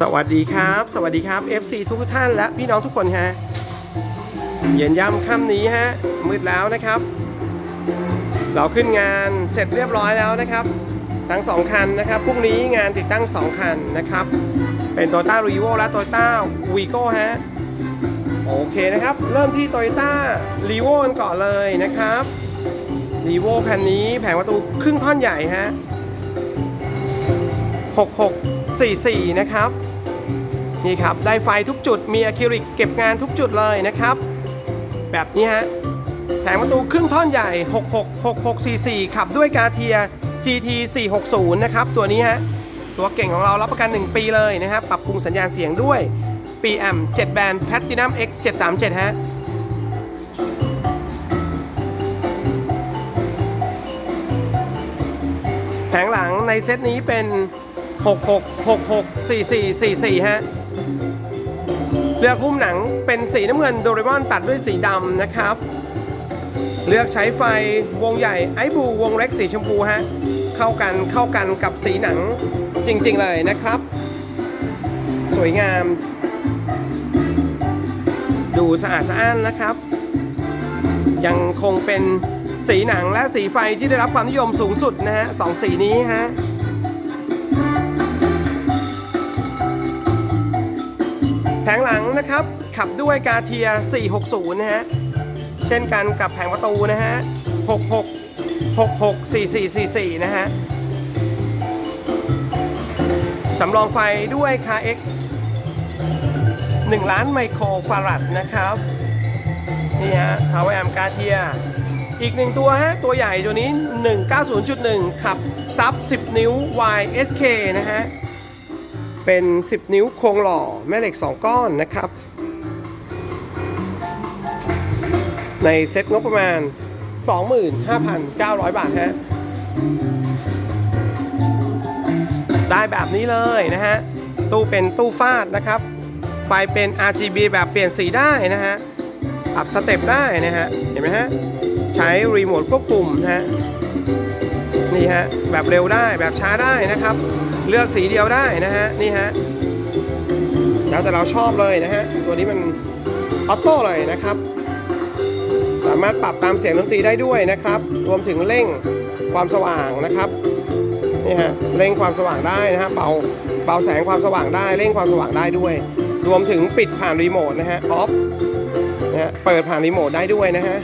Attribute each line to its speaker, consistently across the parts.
Speaker 1: สวัสดีครับ สวัสดีครับ FC ทุกท่านและพี่น้องทุกคนฮะเย็นย่ำค่ำนี้ฮะมืดแล้วนะครับ เราขึ้นงานเสร็จเรียบร้อยแล้วนะครับ ทั้งสองคันนะครับพรุ่งนี้งานติดตั้ง2คันนะครับ เป็น Toyota r e v o และ Toyota Vigo ฮะโอเคนะครับ เริ่มที่ Toyota r e v o กันก่อนเลยนะครับ r e v o คันนี้แผงประตูครึ่งท่อนใหญ่ฮะ6644 นะครับ นี่ครับได้ไฟทุกจุดมีอะคริลิกเก็บงานทุกจุดเลยนะครับ แบบนี้ฮะแผงประตูครึ่งท่อนใหญ่ 666644 ขับด้วยกาเทีย GT 460นะครับตัวนี้ฮะตัวเก่งของเรารับประกัน 1 ปีเลยนะครับ ปรับปรุงสัญญาณเสียงด้วย PM 7 Band Platinum X 737ฮะแผงหลังในเซตนี้เป็น 66664444 ฮะ เลือกหุ้มหนังเป็นสีน้ำเงินโดเรมอนตัดด้วยสีดำนะครับ เลือกใช้ไฟวงใหญ่ไอบูวงเล็กสีชมพูฮะเข้ากันเข้ากันกับสีหนังจริงๆเลยนะครับ สวยงาม ดูสะอาดสะอ้านนะครับ ยังคงเป็นสีหนังและสีไฟที่ได้รับความนิยมสูงสุดนะฮะสองสีนี้ฮะ นะครับ ขับด้วยกาเทีย 460 นะฮะ เช่นกันกับแผงประตูนะฮะ 66 66 4444 นะฮะ สำรองไฟด้วยคา X 1ล้านไมโครฟารัดนะครับ นี่ฮะ Power Amp กาเทีย อีกหนึ่งตัวฮะ ตัวใหญ่ตัวนี้ 190.1 ขับซับ 10 นิ้ว YSK นะฮะ เป็น 10 นิ้วโครงหล่อแม่เหล็ก 2 ก้อนนะครับ ในเซ็ตงบประมาณ 25,900 บาทฮะได้แบบนี้เลยนะฮะ ตู้เป็นตู้ฟาดนะครับ ไฟเป็น RGB แบบเปลี่ยนสีได้นะฮะ ปรับสเต็ปได้นะฮะ เห็นไหมฮะ ใช้รีโมทควบคุมนะฮะ นี่ฮะ แบบเร็วได้แบบช้าได้นะครับ เลือกสีเดียวได้นะฮะนี่ฮะแล้วแต่เราชอบเลยนะฮะตัวนี้มันออโต้เลยนะครับ สามารถปรับตามเสียงดนตรีได้ด้วยนะครับ รวมถึงเร่งความสว่างนะครับนี่ฮะเร่งความสว่างได้นะฮะเบาเบาแสงความสว่างได้เร่งความสว่างได้ด้วย รวมถึงปิดผ่านรีโมทนะฮะออฟนะฮะเปิดผ่านรีโมทได้ด้วยนะฮะ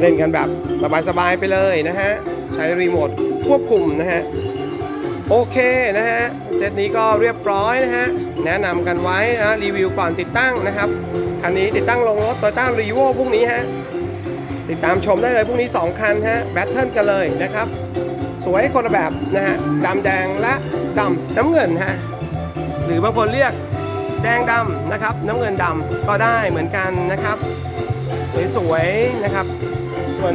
Speaker 1: เล่นกันแบบสบายๆไปเลยนะฮะใช้รีโมทควบคุมนะฮะ โอเคนะฮะเซตนี้ก็เรียบร้อยนะฮะแนะนำกันไว้นะรีวิวก่อนติดตั้งนะครับคันนี้ติดตั้งลงรถ Toyota r e v o พรุ่งนี้ฮะติดตามชมได้เลยพรุ่งนี้ 2 คันฮะแบทเทิลกันเลยนะครับ สวยคนละแบบนะฮะดำแดงและดำน้ำเงินฮะหรือบางคนเรียกแดงดำนะครับน้ำเงินดำก็ได้เหมือนกันนะครับ สวยๆนะครับส่วน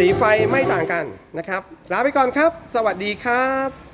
Speaker 1: สีไฟไม่ต่างกันนะครับ ลาไปก่อนครับ สวัสดีครับ